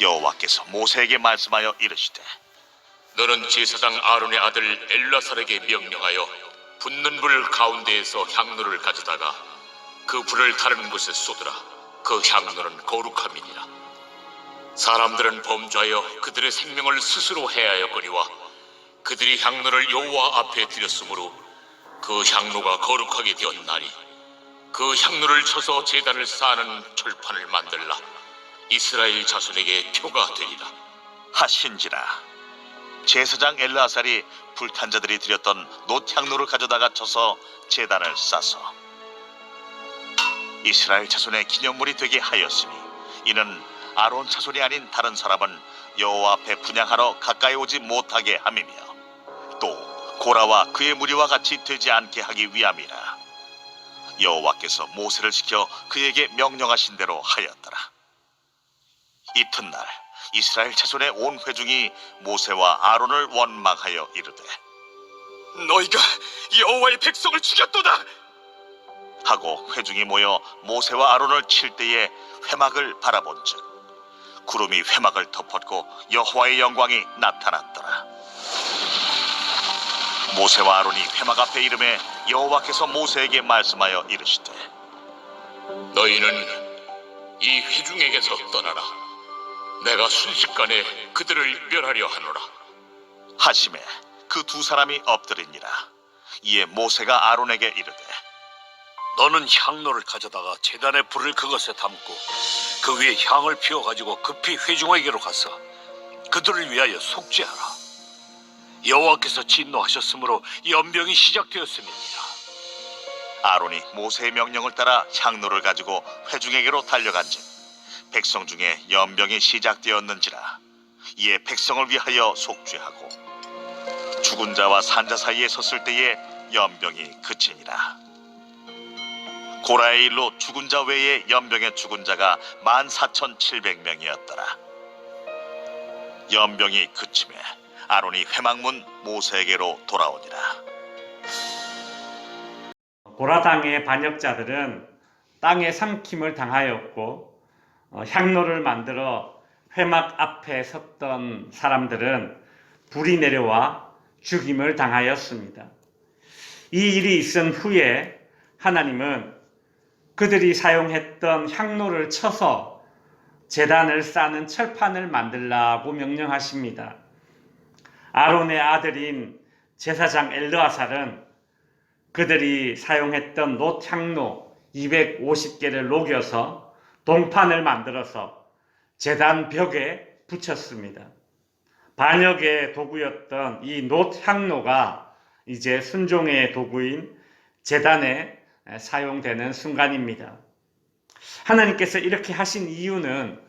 여호와께서 모세에게 말씀하여 이르시되 너는 제사장 아론의 아들 엘라살에게 명령하여 붙는 불 가운데에서 향로를 가져다가 그 불을 다른 곳에 쏟으라. 그 향로는 거룩함이니라. 사람들은 범죄하여 그들의 생명을 스스로 해하였거니와 그들이 향로를 여호와 앞에 드렸으므로 그 향로가 거룩하게 되었나니 그 향로를 쳐서 제단을 쌓는 철판을 만들라. 이스라엘 자손에게 표가 되리라. 하신지라. 제사장 엘르아살이 불탄 자들이 드렸던 노향로를 가져다가 쳐서 제단을 싸서 이스라엘 자손의 기념물이 되게 하였으니 이는 아론 자손이 아닌 다른 사람은 여호와 앞에 분양하러 가까이 오지 못하게 함이며 또 고라와 그의 무리와 같이 되지 않게 하기 위함이라. 여호와께서 모세를 시켜 그에게 명령하신 대로 하였더라 이튿날 이스라엘 자손의 온 회중이 모세와 아론을 원망하여 이르되 너희가 여호와의 백성을 죽였도다. 하고 회중이 모여 모세와 아론을 칠 때에 회막을 바라본즉 구름이 회막을 덮었고 여호와의 영광이 나타났더라 모세와 아론이 회막 앞에 이름에 여호와께서 모세에게 말씀하여 이르시되 너희는 이 회중에게서 떠나라. 내가 순식간에 그들을 멸하려 하노라. 하심에 그 두 사람이 엎드리니라 이에 모세가 아론에게 이르되 너는 향로를 가져다가 재단의 불을 그것에 담고 그 위에 향을 피워 가지고 급히 회중에게로 가서 그들을 위하여 속죄하라. 여호와께서 진노하셨으므로 연병이 시작되었음이니라. 아론이 모세의 명령을 따라 향로를 가지고 회중에게로 달려간즉 백성 중에 연병이 시작되었는지라 이에 백성을 위하여 속죄하고 죽은 자와 산자 사이에 섰을 때에 연병이 그치니라. 고라의 일로 죽은 자 외에 연병에 죽은 자가 만 사천 칠백 명이었더라. 연병이 그침에 아론이 회막문 모세에게로 돌아오니라. 고라 당의 반역자들은 땅에 삼킴을 당하였고 어, 향로를 만들어 회막 앞에 섰던 사람들은 불이 내려와 죽임을 당하였습니다. 이 일이 있은 후에 하나님은 그들이 사용했던 향로를 쳐서 재단을 쌓는 철판을 만들라고 명령하십니다. 아론의 아들인 제사장 엘르아살은 그들이 사용했던 노향로 250개를 녹여서 동판을 만들어서 재단 벽에 붙였습니다. 반역의 도구였던 이 노향로가 이제 순종의 도구인 재단에 사용되는 순간입니다. 하나님께서 이렇게 하신 이유는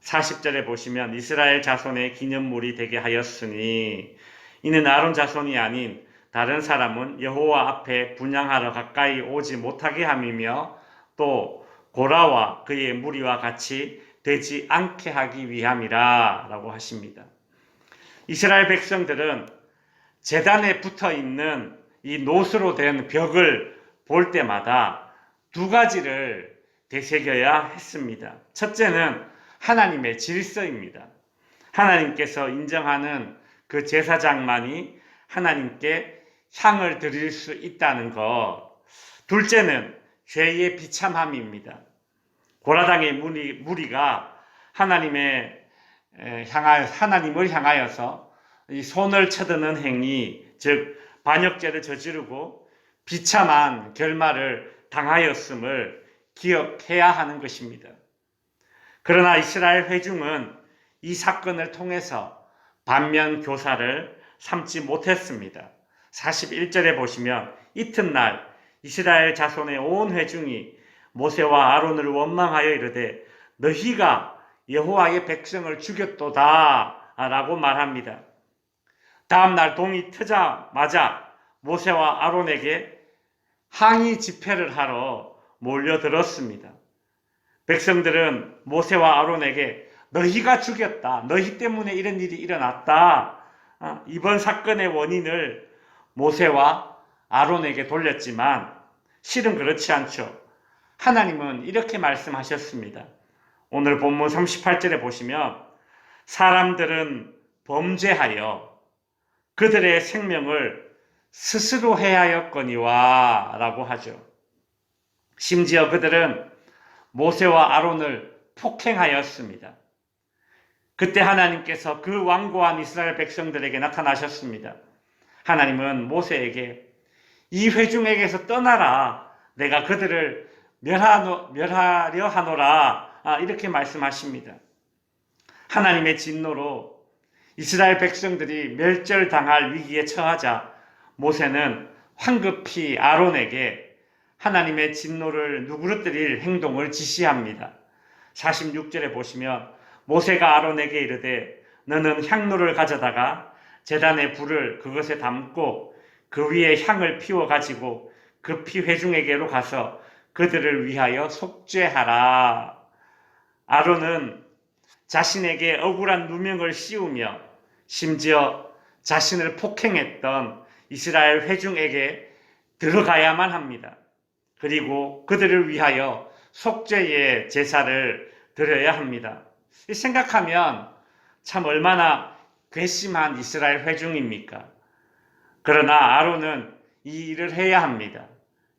40절에 보시면 이스라엘 자손의 기념물이 되게 하였으니 이는 아론 자손이 아닌 다른 사람은 여호와 앞에 분양하러 가까이 오지 못하게 함이며 또 고라와 그의 무리와 같이 되지 않게 하기 위함이라 라고 하십니다. 이스라엘 백성들은 재단에 붙어 있는 이 노수로 된 벽을 볼 때마다 두 가지를 되새겨야 했습니다. 첫째는 하나님의 질서입니다. 하나님께서 인정하는 그 제사장만이 하나님께 향을 드릴 수 있다는 것. 둘째는 죄의 비참함입니다. 고라당의 무리, 무리가 하나님의 향하여 하나님을 향하여서 이 손을 쳐드는 행위, 즉 반역죄를 저지르고 비참한 결말을 당하였음을 기억해야 하는 것입니다. 그러나 이스라엘 회중은 이 사건을 통해서 반면 교사를 삼지 못했습니다. 41절에 보시면 이튿날 이스라엘 자손의 온 회중이 모세와 아론을 원망하여 이르되 너희가 여호와의 백성을 죽였도다 라고 말합니다. 다음 날 동이 트자마자 모세와 아론에게 항의 집회를 하러 몰려들었습니다. 백성들은 모세와 아론에게 너희가 죽였다. 너희 때문에 이런 일이 일어났다. 아, 이번 사건의 원인을 모세와 아론에게 돌렸지만 실은 그렇지 않죠. 하나님은 이렇게 말씀하셨습니다. 오늘 본문 38절에 보시면 사람들은 범죄하여 그들의 생명을 스스로 해하였거니와 라고 하죠. 심지어 그들은 모세와 아론을 폭행하였습니다. 그때 하나님께서 그 완고한 이스라엘 백성들에게 나타나셨습니다. 하나님은 모세에게 이 회중에게서 떠나라. 내가 그들을 멸하노, 멸하려 하노라. 아, 이렇게 말씀하십니다. 하나님의 진노로 이스라엘 백성들이 멸절당할 위기에 처하자 모세는 황급히 아론에게 하나님의 진노를 누그러뜨릴 행동을 지시합니다. 46절에 보시면 모세가 아론에게 이르되 너는 향로를 가져다가 제단의 불을 그것에 담고 그 위에 향을 피워 가지고 급히 회중에게로 가서 그들을 위하여 속죄하라. 아론은 자신에게 억울한 누명을 씌우며 심지어 자신을 폭행했던 이스라엘 회중에게 들어가야만 합니다. 그리고 그들을 위하여 속죄의 제사를 드려야 합니다. 생각하면 참 얼마나 괘씸한 이스라엘 회중입니까? 그러나 아론은 이 일을 해야 합니다.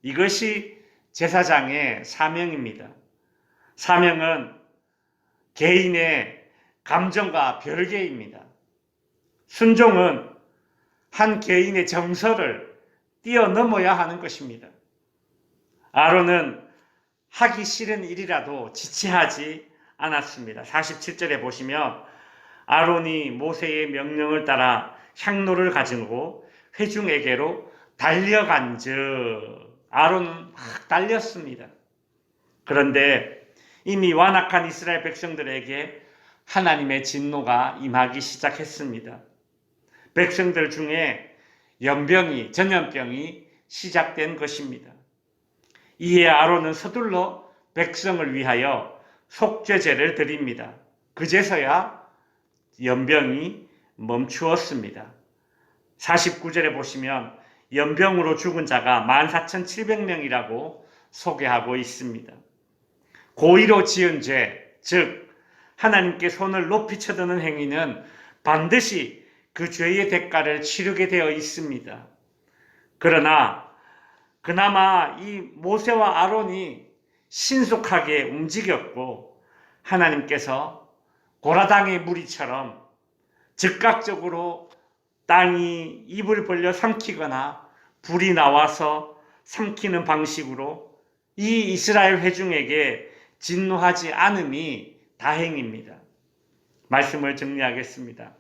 이것이 제사장의 사명입니다. 사명은 개인의 감정과 별개입니다. 순종은 한 개인의 정서를 뛰어넘어야 하는 것입니다. 아론은 하기 싫은 일이라도 지체하지 않았습니다. 47절에 보시면 아론이 모세의 명령을 따라 향로를 가지고 회중에게로 달려간 즉 아론은 막 달렸습니다. 그런데 이미 완악한 이스라엘 백성들에게 하나님의 진노가 임하기 시작했습니다. 백성들 중에 연병이 전염병이 시작된 것입니다. 이에 아론은 서둘러 백성을 위하여 속죄제를 드립니다. 그제서야 연병이 멈추었습니다. 49절에 보시면 연병으로 죽은 자가 14,700명이라고 소개하고 있습니다. 고의로 지은 죄, 즉 하나님께 손을 높이 쳐드는 행위는 반드시 그 죄의 대가를 치르게 되어 있습니다. 그러나 그나마 이 모세와 아론이 신속하게 움직였고 하나님께서 고라당의 무리처럼 즉각적으로 땅이 입을 벌려 삼키거나 불이 나와서 삼키는 방식으로 이 이스라엘 회중에게 진노하지 않음이 다행입니다. 말씀을 정리하겠습니다.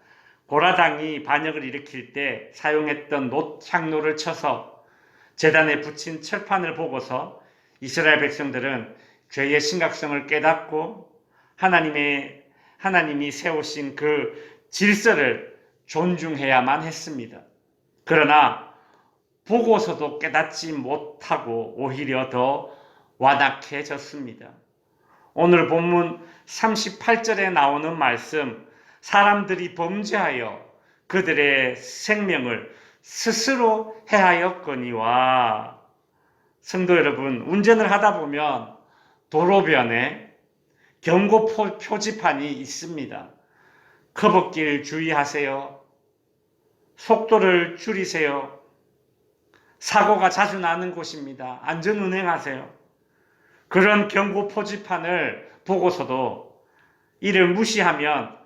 고라당이 반역을 일으킬 때 사용했던 놋 향로를 쳐서 재단에 붙인 철판을 보고서 이스라엘 백성들은 죄의 심각성을 깨닫고 하나님의 하나님이 세우신 그 질서를 존중해야만 했습니다. 그러나 보고서도 깨닫지 못하고 오히려 더 완악해졌습니다. 오늘 본문 38절에 나오는 말씀, 사람들이 범죄하여 그들의 생명을 스스로 해하였거니와 성도 여러분, 운전을 하다 보면 도로변에 경고 표지판이 있습니다. 커벅길 주의하세요. 속도를 줄이세요. 사고가 자주 나는 곳입니다. 안전 운행하세요. 그런 경고 표지판을 보고서도 이를 무시하면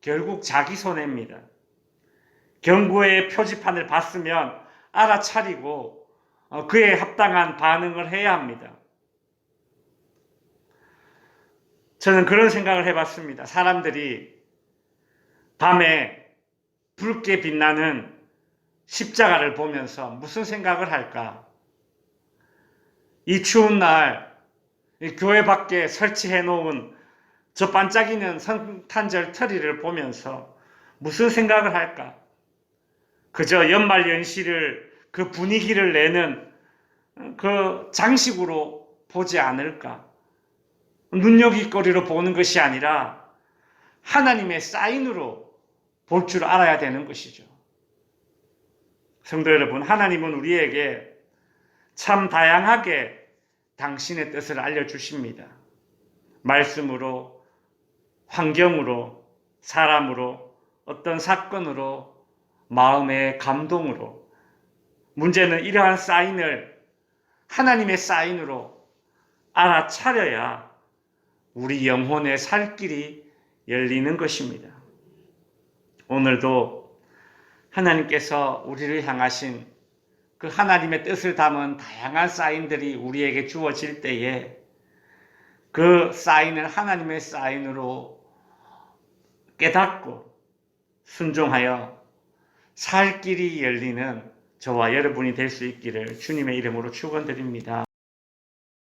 결국 자기 손해입니다. 경고의 표지판을 봤으면 알아차리고 어, 그에 합당한 반응을 해야 합니다. 저는 그런 생각을 해봤습니다. 사람들이 밤에 붉게 빛나는 십자가를 보면서 무슨 생각을 할까? 이 추운 날, 이 교회 밖에 설치해 놓은 저 반짝이는 성탄절 트리를 보면서 무슨 생각을 할까? 그저 연말 연시를 그 분위기를 내는 그 장식으로 보지 않을까? 눈여깃거리로 보는 것이 아니라 하나님의 사인으로 볼 줄 알아야 되는 것이죠. 성도 여러분, 하나님은 우리에게 참 다양하게 당신의 뜻을 알려주십니다. 말씀으로, 환경으로, 사람으로 어떤 사건으로 마음의 감동으로 문제는 이러한 사인을 하나님의 사인으로 알아차려야 우리 영혼의 살 길이 열리는 것입니다. 오늘도 하나님께서 우리를 향하신 그 하나님의 뜻을 담은 다양한 사인들이 우리에게 주어질 때에 그 사인을 하나님의 사인으로 깨닫고 순종하여 살 길이 열리는 저와 여러분이 될 수 있기를 주님의 이름으로 축원드립니다.